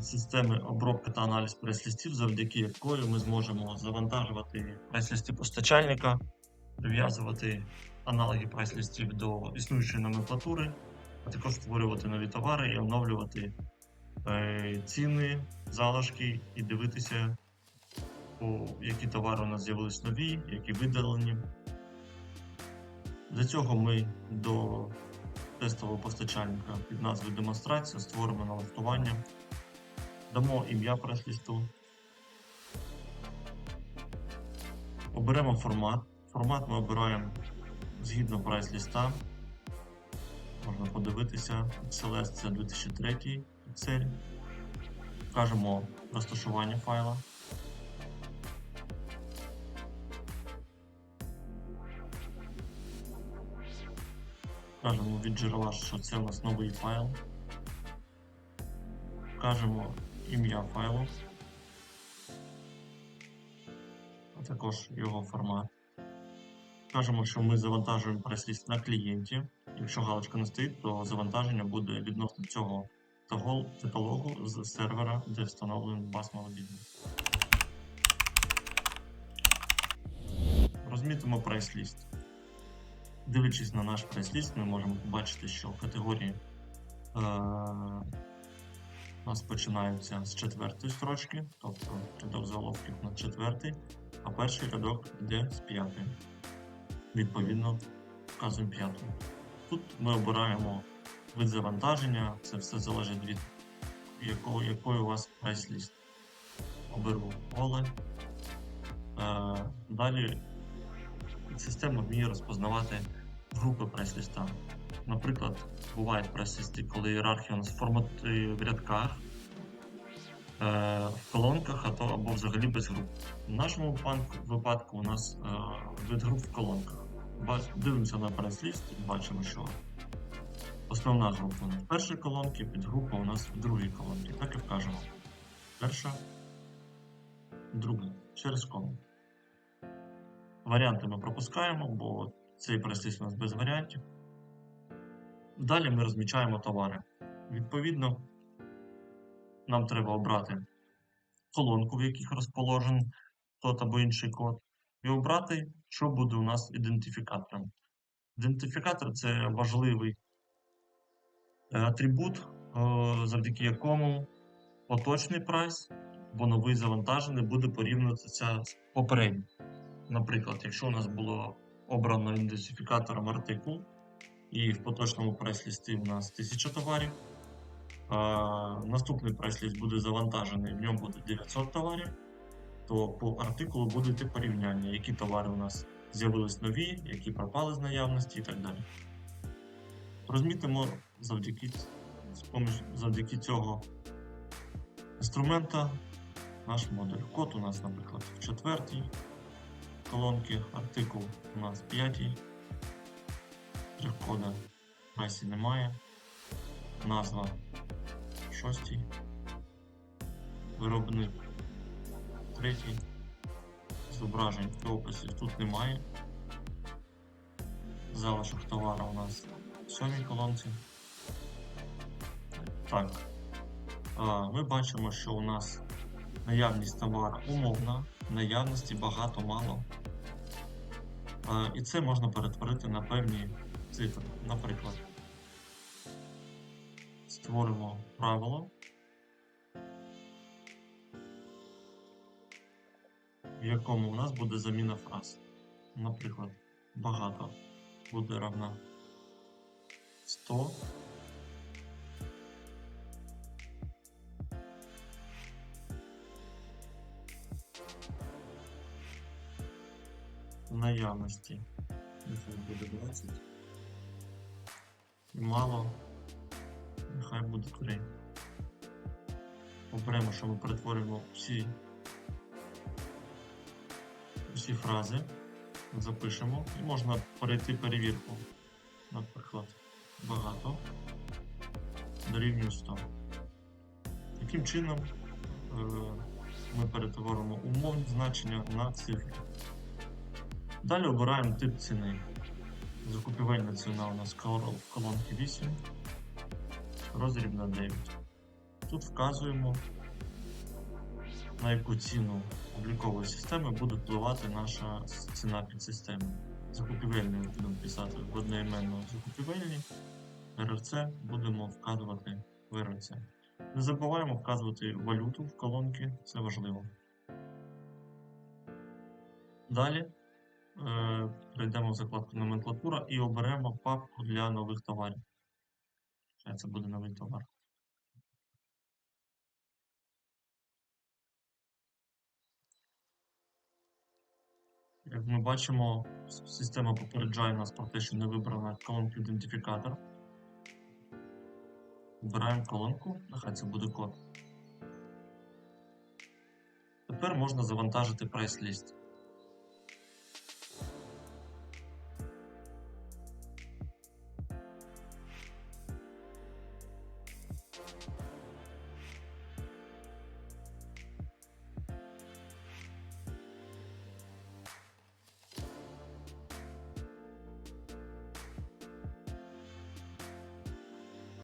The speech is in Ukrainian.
системи обробки та аналіз прайс-листів, завдяки якої ми зможемо завантажувати прайс-листи постачальника, прив'язувати аналоги прайс-листів до існуючої номенклатури, а також створювати нові товари і оновлювати е, ціни, залишки і дивитися, які товари у нас з'явились нові, які видалені. Для цього ми до тестового постачальника під назвою демонстрація створимо налаштування, дамо ім'я прес-лісту, оберемо формат. Формат ми обираємо згідно прайс-ліста. Можна подивитися, XLS це 2003 Excel. Вкажемо розташування файла. Вкажемо від джерела, що це у нас новий файл. Вкажемо ім'я файлу, а також його формат. Вкажемо, що ми завантажуємо прес-ліст на клієнті. Якщо галочка не стоїть, то завантаження буде відносно цього каталогу з сервера, де встановлений бас бізнес. Розмітимо прайс-ліст. Дивлячись на наш прайс-ліст, ми можемо побачити, що в категорії е, у нас починаються з четвертої строчки, тобто рядок заголовків на четвертий, а перший рядок йде з п'ятої. Відповідно, вказуємо п'яту. Тут ми обираємо вид завантаження, це все залежить від якого, якої у вас прайс-ліст. Оберу поле. Е, далі система вміє розпознавати групи прайс-ліста. Наприклад, бувають прайс-лісти, коли нас форматує в рядках, е, в колонках або взагалі без груп. В нашому випадку, у нас е, вид груп в колонках. Дивимося на прайс-ліст і бачимо, що основна група у нас в першій колонці, підгрупа у нас в другій колонці. Так і вкажемо. Перша, друга, через кому. Варіанти ми пропускаємо, бо цей прайс-ліст у нас без варіантів. Далі ми розмічаємо товари. Відповідно, нам треба обрати колонку, в яких розположений тот або інший код, і обрати, що буде у нас ідентифікатором. Ідентифікатор це важливий е, атрибут, е, завдяки якому поточний прайс або новий завантажений буде порівнюватися з попереднім. Наприклад, якщо у нас було обрано ідентифікатором артикул, і в поточному прайс-лісті у нас 1000 товарів, а наступний прайс-ліст буде завантажений, в ньому буде 900 товарів, то по артикулу буде йти порівняння, які товари у нас з'явились нові, які пропали з наявності і так далі. Розмітимо завдяки, завдяки цього інструмента наш модуль. Код у нас, наприклад, в четвертій колонки, артикул у нас в п'ятій, в прайсі немає, назва шостій, виробник третій, зображень і описів тут немає. Залишок товару у нас в сьомій колонці. Так, ми бачимо, що у нас наявність товару умовна, наявності багато мало. І це можна перетворити на певні цифри. Наприклад, створимо правило, в якому у нас буде заміна фраз. Наприклад, багато буде равна 100. Наявності. Нехай буде 20. Мало. Нехай буде 3. Оберемо, що ми перетворимо всі, всі фрази. Запишемо і можна перейти перевірку. Наприклад, багато дорівнює 100. Таким чином е, ми перетворимо умовні значення на цифри. Далі обираємо тип ціни. Закупівельна ціна у нас в колонці 8, роздріб на 9. Тут вказуємо на яку ціну облікової системи буде впливати наша ціна підсистеми. Закупівельний будемо писати в одноіменно закупівельні, РРЦ будемо вказувати в РРЦ. Не забуваємо вказувати валюту в колонки, це важливо. Далі перейдемо в закладку номенклатура і оберемо папку для нових товарів. Хай Це буде новий товар. Як ми бачимо, система попереджає нас про те, що не вибрана колонка ідентифікатор. Вибираємо колонку, нехай це буде код. Тепер можна завантажити прайс-ліст.